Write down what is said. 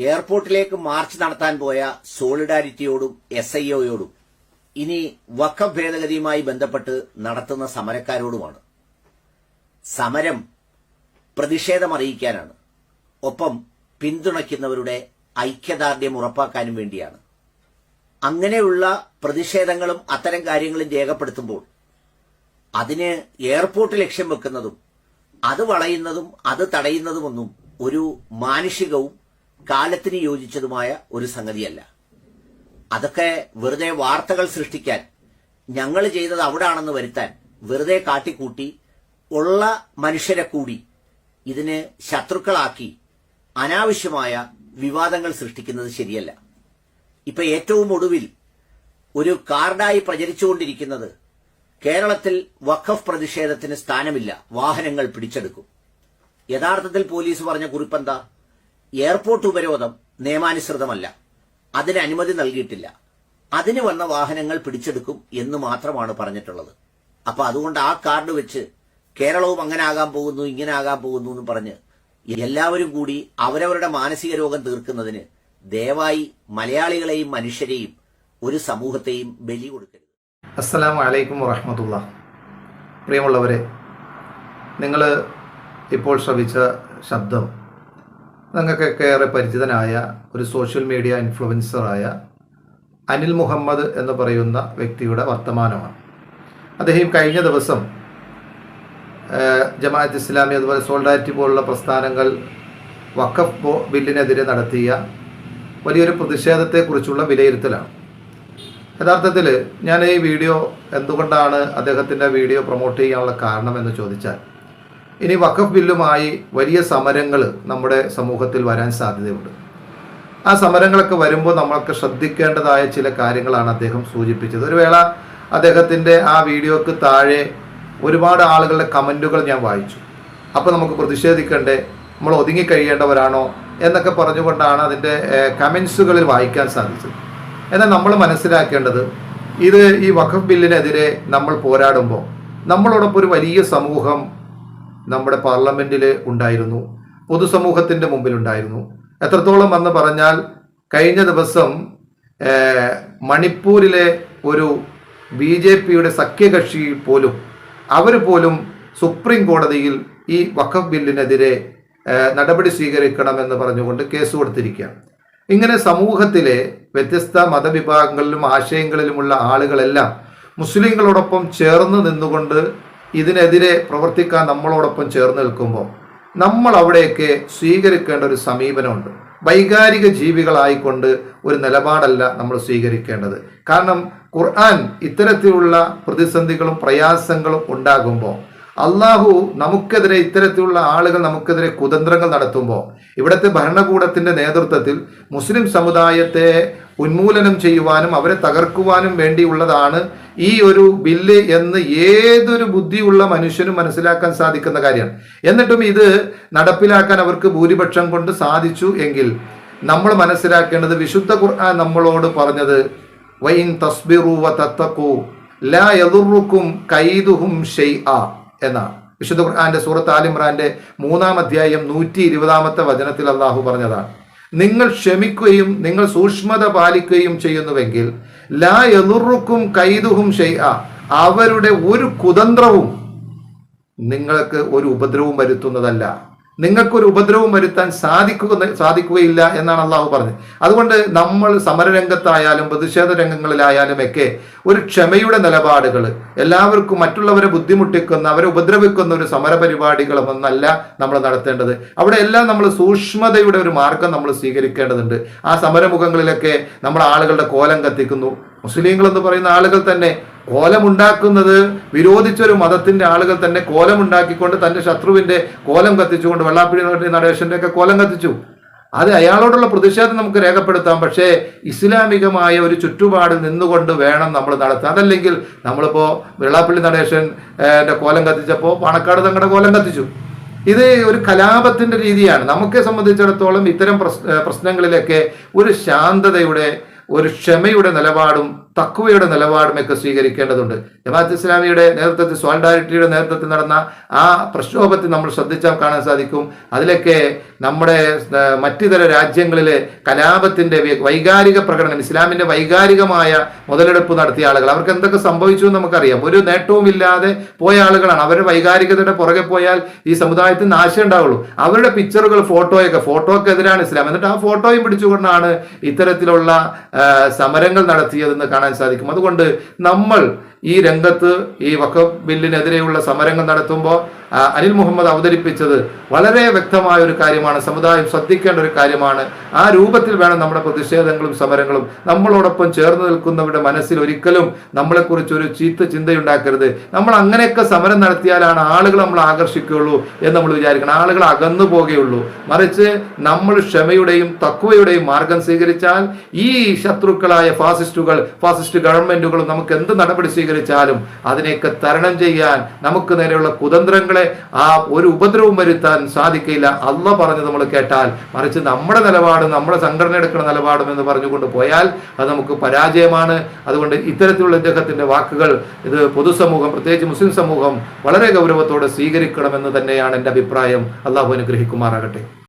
എയർപോർട്ടിലേക്ക് മാർച്ച് നടത്താൻ പോയ സോളിഡാരിറ്റിയോടും എസ് ഐ ഒയോടും ഇനി വക്ക ഭേദഗതിയുമായി ബന്ധപ്പെട്ട് നടത്തുന്ന സമരക്കാരോടുമാണ്. സമരം പ്രതിഷേധമറിയിക്കാനാണ്. ഒപ്പം പിന്തുണയ്ക്കുന്നവരുടെ ഐക്യദാർഢ്യം ഉറപ്പാക്കാനും വേണ്ടിയാണ്. അങ്ങനെയുള്ള പ്രതിഷേധങ്ങളും അത്തരം കാര്യങ്ങളും രേഖപ്പെടുത്തുമ്പോൾ അതിന് എയർപോർട്ട് ലക്ഷ്യം വെക്കുന്നതും അത് വളയുന്നതും അത് തടയുന്നതുമൊന്നും ഒരു മാനുഷികവും കാലത്തിന് യോജിച്ചതുമായ ഒരു സംഗതിയല്ല. അതൊക്കെ വെറുതെ വാർത്തകൾ സൃഷ്ടിക്കാൻ ഞങ്ങൾ ചെയ്തത് അവിടാണെന്ന് വരുത്താൻ വെറുതെ കാട്ടിക്കൂട്ടി ഉള്ള മനുഷ്യരെ കൂടി ഇതിന് ശത്രുക്കളാക്കി അനാവശ്യമായ വിവാദങ്ങൾ സൃഷ്ടിക്കുന്നത് ശരിയല്ല. ഇപ്പൊ ഏറ്റവും ഒടുവിൽ ഒരു കാർഡായി പ്രചരിച്ചുകൊണ്ടിരിക്കുന്നത് കേരളത്തിൽ വഖഫ് പ്രതിഷേധത്തിന് സ്ഥാനമില്ല വാഹനങ്ങൾ പിടിച്ചെടുക്കും. യഥാർത്ഥത്തിൽ പോലീസ് പറഞ്ഞ കുറിപ്പെന്താ? എയർപോർട്ട് ഉപരോധം നിയമാനുസൃതമല്ല. അതിന് അനുമതി നൽകിയിട്ടില്ല. അതിന് വന്ന വാഹനങ്ങൾ പിടിച്ചെടുക്കും എന്ന് മാത്രമാണ് പറഞ്ഞിട്ടുള്ളത്. അപ്പൊ അതുകൊണ്ട് ആ കാർഡ് വെച്ച് കേരളവും അങ്ങനെ ആകാൻ പോകുന്നു ഇങ്ങനെ ആകാൻ പോകുന്നു എന്ന് പറഞ്ഞ് എല്ലാവരും കൂടി അവരവരുടെ മാനസിക രോഗം തീർക്കുന്നതിന് ദയവായി മലയാളികളെയും മനുഷ്യരെയും ഒരു സമൂഹത്തെയും ബലി കൊടുക്കരുത് അസ്സലാമു വലൈക്കും വറഹമത്തുള്ള പ്രിയമുള്ളവരെ നിങ്ങൾ ഇപ്പോൾ ശ്രവിച്ച ശബ്ദം നിങ്ങൾക്കൊക്കെ ഏറെ പരിചിതനായ ഒരു സോഷ്യൽ മീഡിയ ഇൻഫ്ലുവൻസറായ അനിൽ മുഹമ്മദ് എന്ന് പറയുന്ന വ്യക്തിയുടെ വർത്തമാനമാണ്. അദ്ദേഹം കഴിഞ്ഞ ദിവസം ജമാഅത്ത് ഇസ്ലാമി അതുപോലെ സോൾഡാരിറ്റി പോലുള്ള പ്രസ്ഥാനങ്ങൾ വഖഫ് ബില്ലിനെതിരെ നടത്തിയ വലിയൊരു പ്രതിഷേധത്തെക്കുറിച്ചുള്ള വിലയിരുത്തലാണ്. യഥാർത്ഥത്തിൽ ഞാൻ ഈ വീഡിയോ എന്തുകൊണ്ടാണ് അദ്ദേഹത്തിന്റെ വീഡിയോ പ്രൊമോട്ട് ചെയ്യാനുള്ള കാരണം എന്ന് ചോദിച്ചാൽ ഇനി വഖഫ് ബില്ലുമായി വലിയ സമരങ്ങൾ നമ്മുടെ സമൂഹത്തിൽ വരാൻ സാധ്യതയുണ്ട്. ആ സമരങ്ങളൊക്കെ വരുമ്പോൾ നമ്മൾക്ക് ശ്രദ്ധിക്കേണ്ടതായ ചില കാര്യങ്ങളാണ് അദ്ദേഹം സൂചിപ്പിച്ചത്. ഒരു വേള അദ്ദേഹത്തിന്റെ ആ വീഡിയോക്ക് താഴെ ഒരുപാട് ആളുകളുടെ കമന്റുകൾ ഞാൻ വായിച്ചു. അപ്പോൾ നമുക്ക് പ്രതിഷേധിക്കണ്ടേ? നമ്മൾ ഒതുങ്ങിക്കഴിയേണ്ടവരാണോ എന്നൊക്കെ പറഞ്ഞുകൊണ്ടാണ് അതിന്റെ കമൻസുകളിൽ വായിക്കാൻ സാധിച്ചത്. എന്നാൽ നമ്മൾ മനസ്സിലാക്കേണ്ടത് ഇത് ഈ വഖഫ് ബില്ലിനെതിരെ നമ്മൾ പോരാടുമ്പോൾ നമ്മളോടൊപ്പം ഒരു വലിയ സമൂഹം നമ്മുടെ പാർലമെന്റിൽ ഉണ്ടായിരുന്നു പൊതുസമൂഹത്തിന്റെ മുമ്പിലുണ്ടായിരുന്നു. എത്രത്തോളം എന്ന് പറഞ്ഞാൽ കഴിഞ്ഞ ദിവസം മണിപ്പൂരിലെ ഒരു ബി ജെ പിയുടെ സഖ്യകക്ഷി പോലും അവർ പോലും സുപ്രീം കോടതിയിൽ ഈ വഖഫ് ബില്ലിനെതിരെ നടപടി സ്വീകരിക്കണമെന്ന് പറഞ്ഞുകൊണ്ട് കേസ് കൊടുത്തിരിക്കുകയാണ്. ഇങ്ങനെ സമൂഹത്തിലെ വ്യത്യസ്ത മതവിഭാഗങ്ങളിലും ആശയങ്ങളിലുമുള്ള ആളുകളെല്ലാം മുസ്ലിങ്ങളോടൊപ്പം ചേർന്ന് നിന്നുകൊണ്ട് ഇതിനെതിരെ പ്രവർത്തിക്കാൻ നമ്മളോടൊപ്പം ചേർന്ന് നിൽക്കുമ്പോൾ നമ്മൾ അവിടെയൊക്കെ സ്വീകരിക്കേണ്ട ഒരു സമീപനമുണ്ട്. വൈകാരിക ജീവികളായിക്കൊണ്ട് ഒരു നിലപാടല്ല നമ്മൾ സ്വീകരിക്കേണ്ടത്. കാരണം ഖുർആൻ ഇത്തരത്തിലുള്ള പ്രതിസന്ധികളും പ്രയാസങ്ങളും ഉണ്ടാകുമ്പോൾ അള്ളാഹു നമുക്കെതിരെ ഇത്തരത്തിലുള്ള ആളുകൾ നമുക്കെതിരെ കുതന്ത്രങ്ങൾ നടത്തുമ്പോൾ ഇവിടുത്തെ ഭരണകൂടത്തിന്റെ നേതൃത്വത്തിൽ മുസ്ലിം സമുദായത്തെ ഉന്മൂലനം ചെയ്യുവാനും അവരെ തകർക്കുവാനും വേണ്ടിയുള്ളതാണ് ഈ ഒരു ബില്ല് എന്ന് ഏതൊരു ബുദ്ധിയുള്ള മനുഷ്യനും മനസ്സിലാക്കാൻ സാധിക്കുന്ന കാര്യമാണ് എന്നിട്ടും ഇത് നടപ്പിലാക്കാൻ അവർക്ക് ഭൂരിപക്ഷം കൊണ്ട് സാധിച്ചു എങ്കിൽ നമ്മൾ മനസ്സിലാക്കേണ്ടത് വിശുദ്ധ ഖുർആൻ നമ്മളോട് പറഞ്ഞത് വൈൻ തസ്ബിറു വ ലാ യദുറുക്കും കൈദുഹും ഷൈഅ എന്നാണ്. വിശുദ്ധ ഖുർആാന്റെ സൂറത്ത് ആലിമ്രാന്റെ മൂന്നാം അധ്യായം നൂറ്റി ഇരുപതാമത്തെ വചനത്തിൽ അള്ളാഹു പറഞ്ഞതാണ്. നിങ്ങൾ ക്ഷമിക്കുകയും നിങ്ങൾ സൂക്ഷ്മത പാലിക്കുകയും ചെയ്യുന്നുവെങ്കിൽ ലാ യദുറുക്കും കൈതുഹും ഷൈഅ അവരുടെ ഒരു കുതന്ത്രവും നിങ്ങൾക്ക് ഒരു ഉപദ്രവവും വരുത്തുന്നതല്ല. നിങ്ങൾക്കൊരു ഉപദ്രവം വരുത്താൻ സാധിക്കുക സാധിക്കുകയില്ല എന്നാണ് അള്ളാഹു പറഞ്ഞത്. അതുകൊണ്ട് നമ്മൾ സമരരംഗത്തായാലും പ്രതിഷേധ രംഗങ്ങളിലായാലും ഒക്കെ ഒരു ക്ഷമയുടെ നിലപാടുകൾ എല്ലാവർക്കും മറ്റുള്ളവരെ ബുദ്ധിമുട്ടിക്കുന്ന അവരെ ഉപദ്രവിക്കുന്ന ഒരു സമര പരിപാടികളൊന്നല്ല നമ്മൾ നടത്തേണ്ടത്. അവിടെ എല്ലാം നമ്മൾ സൂക്ഷ്മതയുടെ ഒരു മാർഗം നമ്മൾ സ്വീകരിക്കേണ്ടതുണ്ട്. ആ സമരമുഖങ്ങളിലൊക്കെ നമ്മൾ ആളുകളുടെ കോലം കത്തിക്കുന്നു. മുസ്ലിങ്ങൾ എന്ന് പറയുന്ന ആളുകൾ തന്നെ കോലമുണ്ടാക്കുന്നത് വിരോധിച്ചൊരു മതത്തിന്റെ ആളുകൾ തന്നെ കോലമുണ്ടാക്കിക്കൊണ്ട് തന്റെ ശത്രുവിന്റെ കോലം കത്തിച്ചുകൊണ്ട് വെള്ളാപ്പിഴി നടേശന്റെ ഒക്കെ കോലം കത്തിച്ചു. അത് അയാളോടുള്ള പ്രതിഷേധം നമുക്ക് രേഖപ്പെടുത്താം. പക്ഷേ ഇസ്ലാമികമായ ഒരു ചുറ്റുപാടിൽ നിന്നുകൊണ്ട് വേണം നമ്മൾ നടത്താൻ. അതല്ലെങ്കിൽ നമ്മളിപ്പോ വെള്ളാപ്പള്ളി നടേശൻ കോലം കത്തിച്ചപ്പോൾ പാണക്കാട് തങ്ങളുടെ കോലം കത്തിച്ചു. ഇത് ഒരു കലാപത്തിന്റെ രീതിയാണ്. നമുക്ക് സംബന്ധിച്ചിടത്തോളം ഇത്തരം പ്രശ്- പ്രശ്നങ്ങളിലൊക്കെ ഒരു ശാന്തതയുടെ ഒരു ക്ഷമയുടെ നിലപാടും തക്കുവയുടെ നിലപാടുമൊക്കെ സ്വീകരിക്കേണ്ടതുണ്ട്. ജമാഅത്ത് ഇസ്ലാമിയുടെ നേതൃത്വത്തിൽ സോളിഡാരിറ്റിയുടെ നേതൃത്വത്തിൽ നടന്ന ആ പ്രക്ഷോഭത്തിൽ നമ്മൾ ശ്രദ്ധിച്ചാൽ കാണാൻ സാധിക്കും. അതിലൊക്കെ നമ്മുടെ മറ്റിതര രാജ്യങ്ങളിലെ കലാപത്തിന്റെ വൈകാരിക പ്രകടനം ഇസ്ലാമിന്റെ വൈകാരികമായ മുതലെടുപ്പ് നടത്തിയ ആളുകൾ അവർക്ക് എന്തൊക്കെ സംഭവിച്ചു എന്ന് നമുക്കറിയാം. ഒരു നേട്ടവും ഇല്ലാതെ പോയ ആളുകളാണ്. അവരുടെ വൈകാരികതയുടെ പുറകെ പോയാൽ ഈ സമുദായത്തിന് നാശം ഉണ്ടാവുള്ളൂ. അവരുടെ പിക്ചറുകൾ ഫോട്ടോയൊക്കെ ഫോട്ടോയ്ക്ക് എതിരാണ് ഇസ്ലാം. എന്നിട്ട് ആ ഫോട്ടോയും പിടിച്ചുകൊണ്ടാണ് ഇത്തരത്തിലുള്ള സമരങ്ങൾ നടത്തിയതെന്ന് കാണാൻ സാധിക്കും. അതുകൊണ്ട് നമ്മൾ ഈ രംഗത്ത് ഈ വഖഫ് ബില്ലിനെതിരെയുള്ള സമരങ്ങൾ നടത്തുമ്പോൾ അനിൽ മുഹമ്മദ് അവതരിപ്പിച്ചത് വളരെ വ്യക്തമായ ഒരു കാര്യമാണ്. സമുദായം ശ്രദ്ധിക്കേണ്ട ഒരു കാര്യമാണ്. ആ രൂപത്തിൽ വേണം നമ്മുടെ പ്രതിഷേധങ്ങളും സമരങ്ങളും. നമ്മളോടൊപ്പം ചേർന്ന് നിൽക്കുന്നവരുടെ മനസ്സിൽ ഒരിക്കലും നമ്മളെക്കുറിച്ച് ഒരു ചീത്ത ചിന്തയുണ്ടാക്കരുത്. നമ്മൾ അങ്ങനെയൊക്കെ സമരം നടത്തിയാലാണ് ആളുകൾ നമ്മൾ ആകർഷിക്കുകയുള്ളൂ എന്ന് നമ്മൾ വിചാരിക്കണം. ആളുകൾ അകന്നു പോകുകയുള്ളൂ. മറിച്ച് നമ്മൾ ക്ഷമയുടെയും തക്വയുടെയും മാർഗം സ്വീകരിച്ചാൽ ഈ ശത്രുക്കളായ ഫാസിസ്റ്റുകൾ ഫാസിസ്റ്റ് ഗവൺമെന്റുകളും നമുക്ക് എന്ത് നടപടി സ്വീകരിച്ചാലും അതിനെയൊക്കെ തരണം ചെയ്യാൻ നമുക്ക് നേരെയുള്ള കുതന്ത്രങ്ങളെ ആ ഒരു ഉപദ്രവം വരുത്താൻ സാധിക്കില്ല അല്ല പറഞ്ഞ് നമ്മൾ കേട്ടാൽ മറിച്ച് നമ്മുടെ നിലപാടും നമ്മുടെ സംഘടന എടുക്കുന്ന നിലപാടും എന്ന് പറഞ്ഞുകൊണ്ട് പോയാൽ അത് നമുക്ക് പരാജയമാണ്. അതുകൊണ്ട് ഇത്തരത്തിലുള്ള ഇദ്ദേഹത്തിന്റെ വാക്കുകൾ ഇത് പൊതുസമൂഹം പ്രത്യേകിച്ച് മുസ്ലിം സമൂഹം വളരെ ഗൗരവത്തോടെ സ്വീകരിക്കണമെന്ന് തന്നെയാണ് എന്റെ അഭിപ്രായം. അള്ളാഹു അനുഗ്രഹിക്കുമാറാകട്ടെ.